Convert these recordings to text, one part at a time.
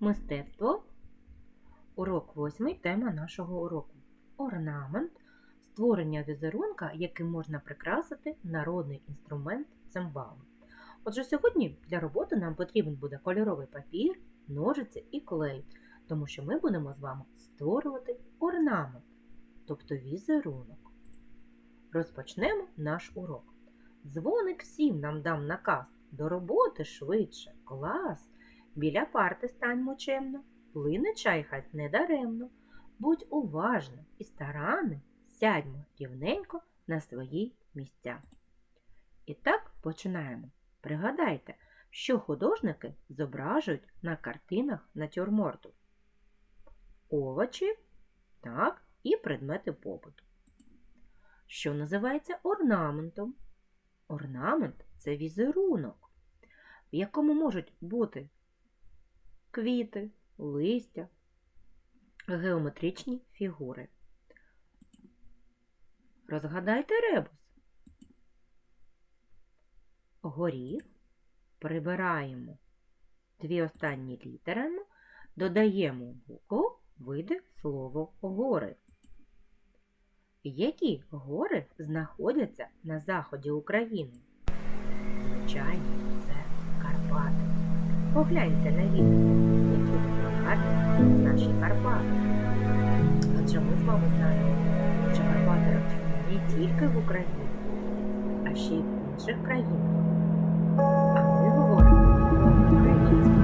Мистецтво. Урок восьмий. Тема нашого уроку. Орнамент. Створення візерунка, яким можна прикрасити народний інструмент цимбалу. Отже, сьогодні для роботи нам потрібен буде кольоровий папір, ножиці і клей, тому що ми будемо з вами створювати орнамент, тобто візерунок. Розпочнемо наш урок. Дзвоник всім нам дам наказ. До роботи швидше, клас. Біля парти станьмо чемно, плине чай хай недаремно. Будь уважним і старанним, сядьмо рівненько на свої місця. І так починаємо. Пригадайте, що художники зображують на картинах натюрморту. Овочі, так, і предмети побуту. Що називається орнаментом? Орнамент це візерунок, в якому можуть бути квіти, листя, геометричні фігури. Розгадайте ребус. Горіх прибираємо дві останні літерами, додаємо букву, вийде слово гори. Які гори знаходяться на заході України? Звичайно, це Карпати. Погляньте на відео, які гарні наші Карпати. Адже ми з вами знаємо, що Карпати розташовані не тільки в Україні, а ще й в інших країнах. А ми говоримо про українські.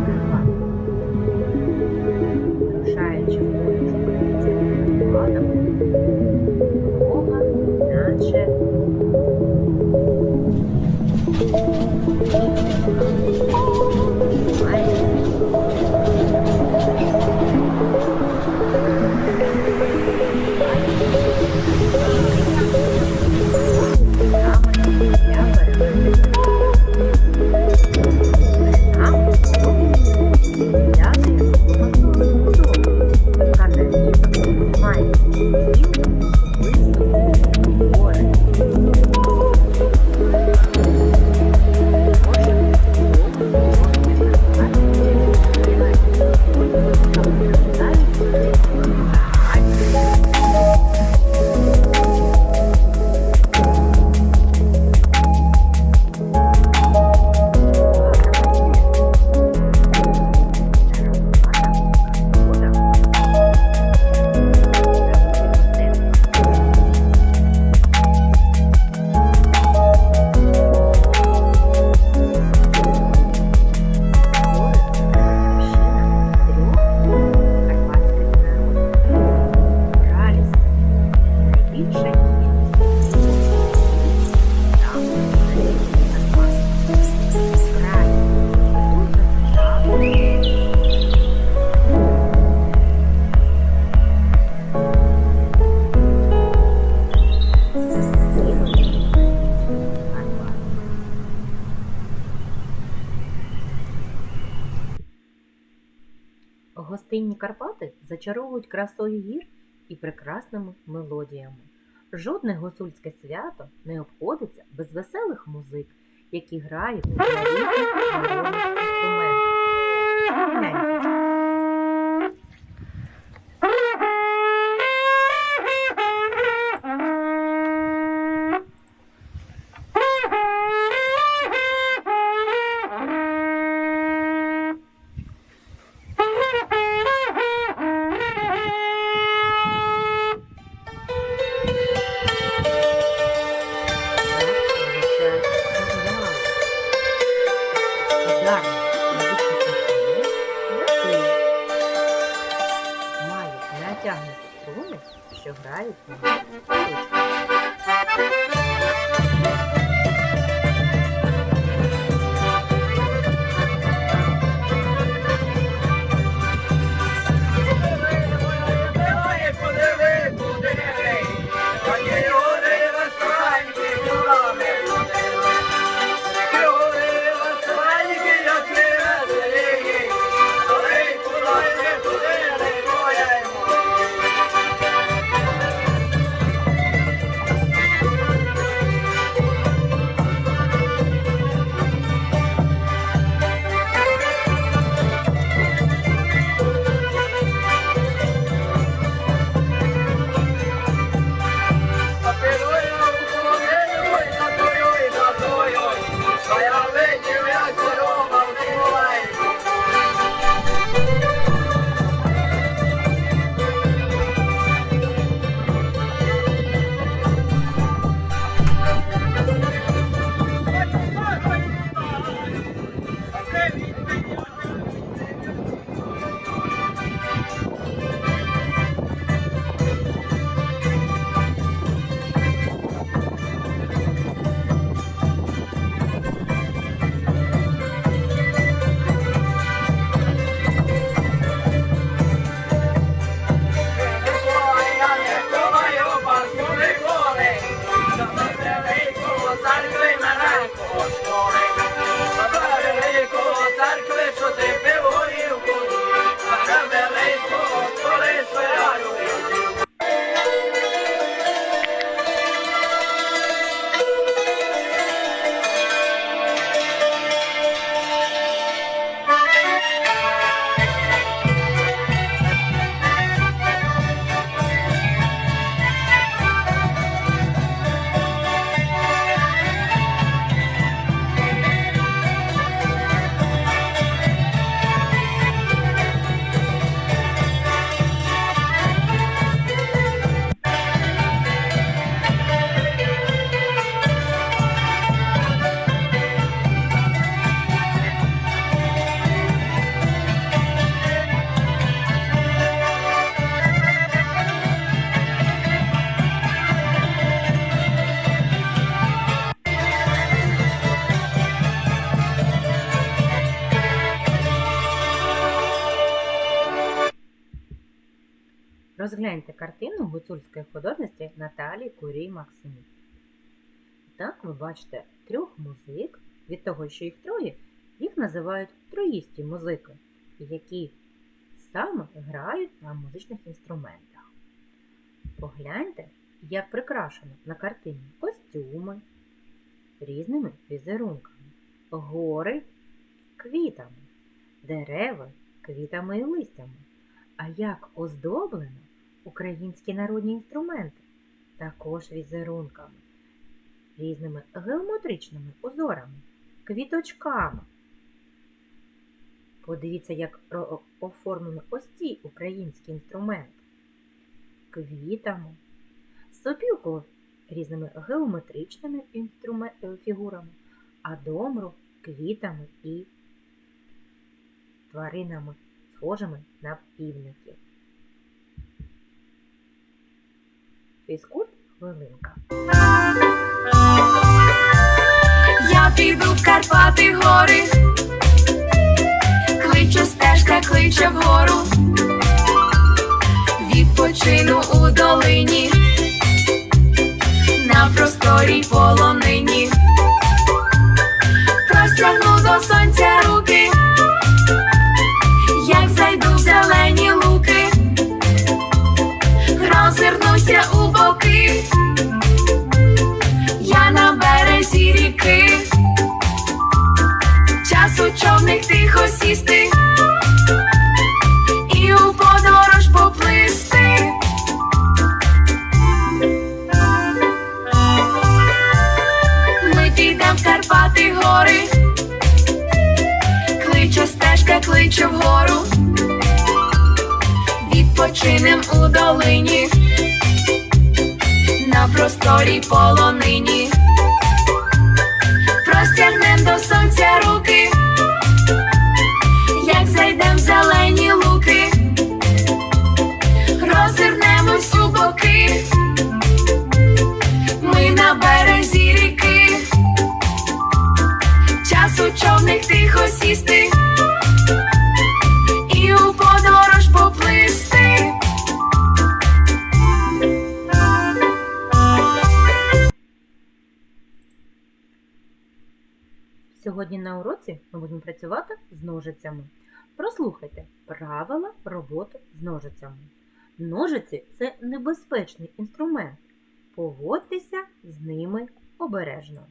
Вирушаючи в подорож українським Карпатам, дорога наче Гостинні Карпати зачаровують красою гір і прекрасними мелодіями. Жодне гусульське свято не обходиться без веселих музик, які грають на різних інструментах. Розгляньте картину гуцульської художниці Наталії Курій Максимів. Так ви бачите трьох музик, від того, що їх троє, їх називають троїсті музики, які саме грають на музичних інструментах. Погляньте, як прикрашено на картині костюми різними візерунками, гори квітами, дерева квітами і листями. А як оздоблено українські народні інструменти, також візерунками, різними геометричними узорами, квіточками. Подивіться, як оформлені ось ці українські інструменти. Квітами, сопілку різними геометричними е, фігурами, а домру квітами і тваринами, схожими на півників. Фізкульт хвилинка. Я піду в Карпати гори, кличе стежка, кличе вгору, Сьогодні на уроці ми будемо працювати з ножицями. Прослухайте правила роботи з ножицями. Ножиці це небезпечний інструмент. Поводьтеся з ними обережно.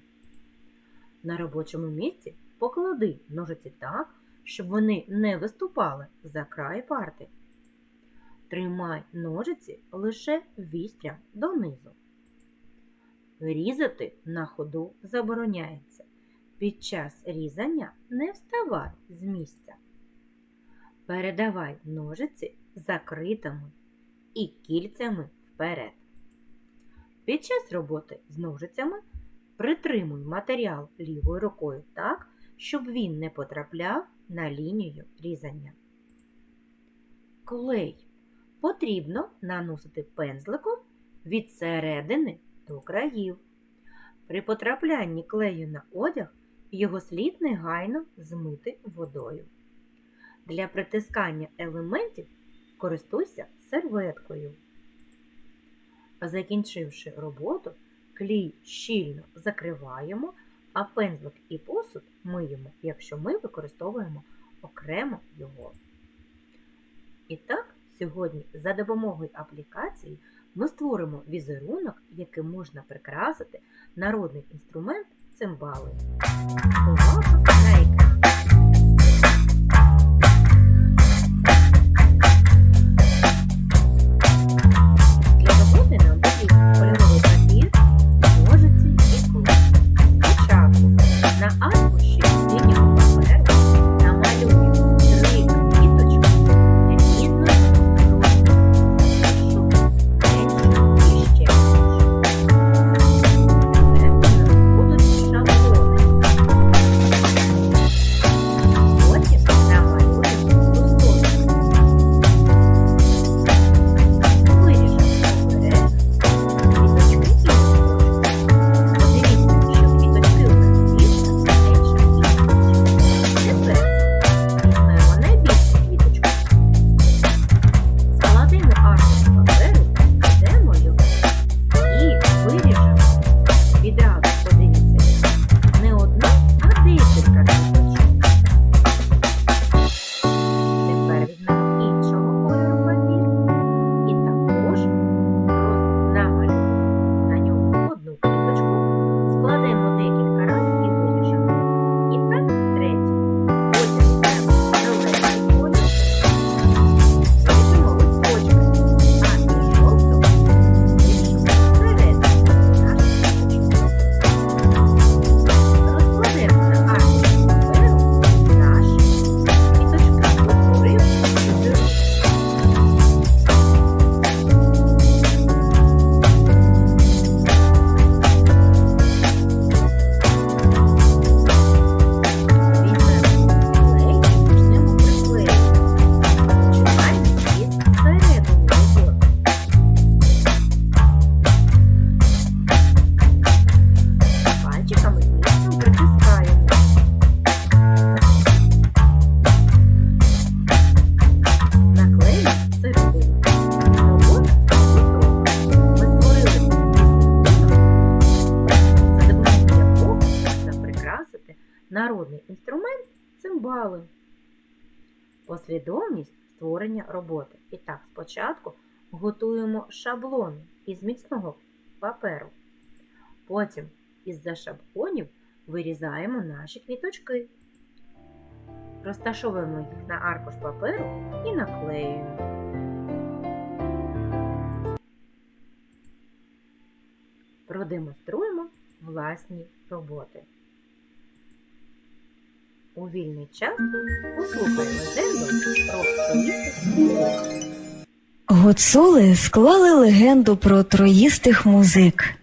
На робочому місці поклади ножиці так, щоб вони не виступали за край парти. Тримай ножиці лише вістрям донизу. Різати на ходу забороняється. Під час різання не вставай з місця. Передавай ножиці закритими і кільцями вперед. Під час роботи з ножицями притримуй матеріал лівою рукою так, щоб він не потрапляв на лінію різання. Клей потрібно наносити пензликом від середини до країв. При потраплянні клею на одяг його слід негайно змити водою. Для притискання елементів користуйся серветкою. Закінчивши роботу, клій щільно закриваємо, а пензлик і посуд миємо, якщо ми використовуємо окремо його. І так, сьогодні за допомогою аплікації ми створимо візерунок, яким можна прикрасити народний інструмент цимбали. Увага Послідовність створення роботи. І так, спочатку готуємо шаблон із міцного паперу. Потім із-за шаблонів вирізаємо наші квіточки. Розташовуємо їх на аркуш паперу і наклеюємо. Продемонструємо власні роботи. У вільний час послухай легенду про троїстих музик. Гуцули склали легенду про троїстих музик.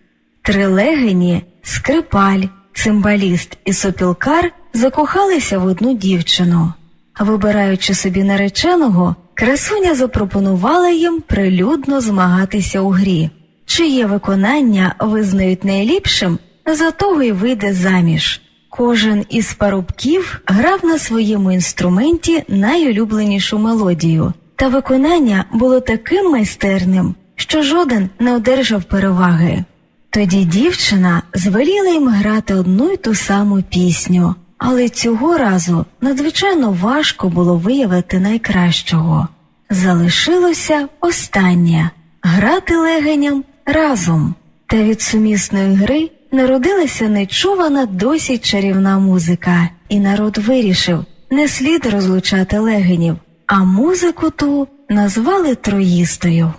Трилегені, скрипаль, цимбаліст і сопілкар закохалися в одну дівчину. Вибираючи собі нареченого, красуня запропонувала їм прилюдно змагатися у грі. Чиє виконання визнають найліпшим, за того й вийде заміж. Кожен із парубків грав на своєму інструменті найулюбленішу мелодію, та виконання було таким майстерним, що жоден не одержав переваги. Тоді дівчина звеліла їм грати одну й ту саму пісню, але цього разу надзвичайно важко було виявити найкращого. Залишилося останнє грати легеням разом. Та від сумісної гри народилася нечувана досі чарівна музика, і народ вирішив не слід розлучати легенів, а музику ту назвали троїстою.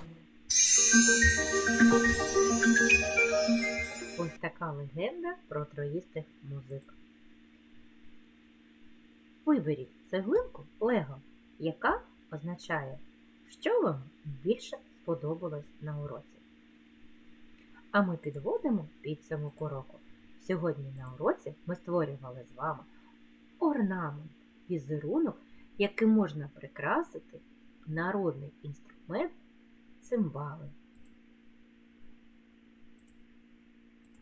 Ось така легенда про троїстих музик. Виберіть цеглинку Лего, яка означає, що вам більше сподобалось на уроці. А ми підводимо підсумок уроку. Сьогодні на уроці ми створювали з вами орнамент, візерунок, яким можна прикрасити народний інструмент цимбали.